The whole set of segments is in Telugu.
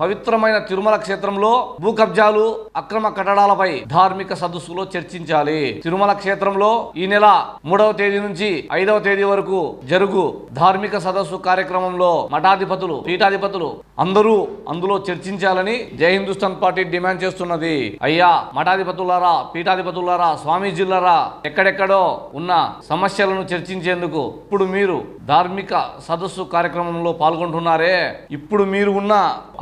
పవిత్రమైన తిరుమల క్షేత్రంలో భూ కబ్జాలు అక్రమ కట్టడాలపై ధార్మిక సదస్సులో చర్చించాలి. తిరుమల క్షేత్రంలో ఈ నెల మూడవ తేదీ నుంచి ఐదవ తేదీ వరకు జరుగు ధార్మిక సదస్సు కార్యక్రమంలో మఠాధిపతులు పీఠాధిపతులు అందరూ అందులో చర్చించాలని జై హిందుస్థాన్ పార్టీ డిమాండ్ చేస్తున్నది. అయ్యా మఠాధిపతులారా పీఠాధిపతులారా స్వామీజీలారా ఎక్కడెక్కడో ఉన్న సమస్యలను చర్చించేందుకు ఇప్పుడు మీరు ధార్మిక సదస్సు కార్యక్రమంలో పాల్గొంటున్నారే. ఇప్పుడు మీరు ఉన్న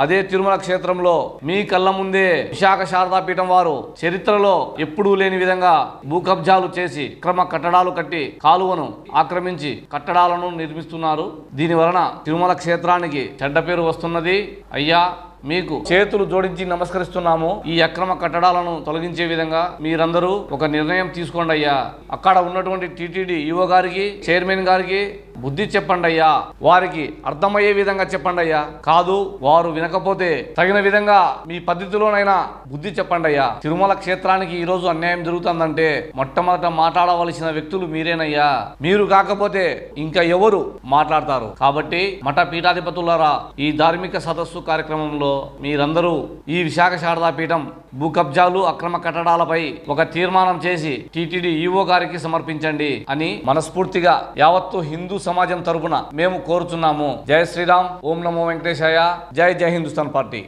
అదే తిరుమల క్షేత్రంలో మీ కళ్ళ ముందే విశాఖ శారదాపీఠం వారు చరిత్రలో ఎప్పుడూ లేని విధంగా భూకబ్జాలు చేసి క్రమ కట్టడాలు కట్టి కాలువను ఆక్రమించి కట్టడాలను నిర్మిస్తున్నారు. దీని వలన తిరుమల క్షేత్రానికి చెడ్డ పేరు వస్తున్నది. అయ్యా మీకు చేతులు జోడించి నమస్కరిస్తున్నాము. ఈ అక్రమ కట్టడాలను తొలగించే విధంగా మీరందరూ ఒక నిర్ణయం తీసుకోండి అయ్యా. అక్కడ ఉన్నటువంటి టీటీడీ ఈఓ గారికి చైర్మన్ గారికి బుద్ధి చెప్పండి అయ్యా వారికి అర్థమయ్యే విధంగా చెప్పండి అయ్యా కాదు వారు వినకపోతే తగిన విధంగా మీ పద్ధతిలోనైనా బుద్ధి చెప్పండి అయ్యా తిరుమల క్షేత్రానికి ఈరోజు అన్యాయం జరుగుతుందంటే మొట్టమొదట మాట్లాడవలసిన వ్యక్తులు మీరేనయ్యా. మీరు కాకపోతే ఇంకా ఎవరు మాట్లాడతారు? కాబట్టి మఠ పీఠాధిపతులారా ఈ ధార్మిక సదస్సు కార్యక్రమంలో మీరందరూ ఈ విశాఖ శారదా పీఠం భూ కబ్జాలు అక్రమ కట్టడాలపై ఒక తీర్మానం చేసి టీటీడీ ఈఓ గారికి సమర్పించండి అని మనస్ఫూర్తిగా యావత్తు హిందూ సమాజం తరపున మేము కోరుచున్నాము జై శ్రీరామ్. ఓం నమో వెంకటేశాయ. జై జై హిందుస్థాన్ పార్టీ.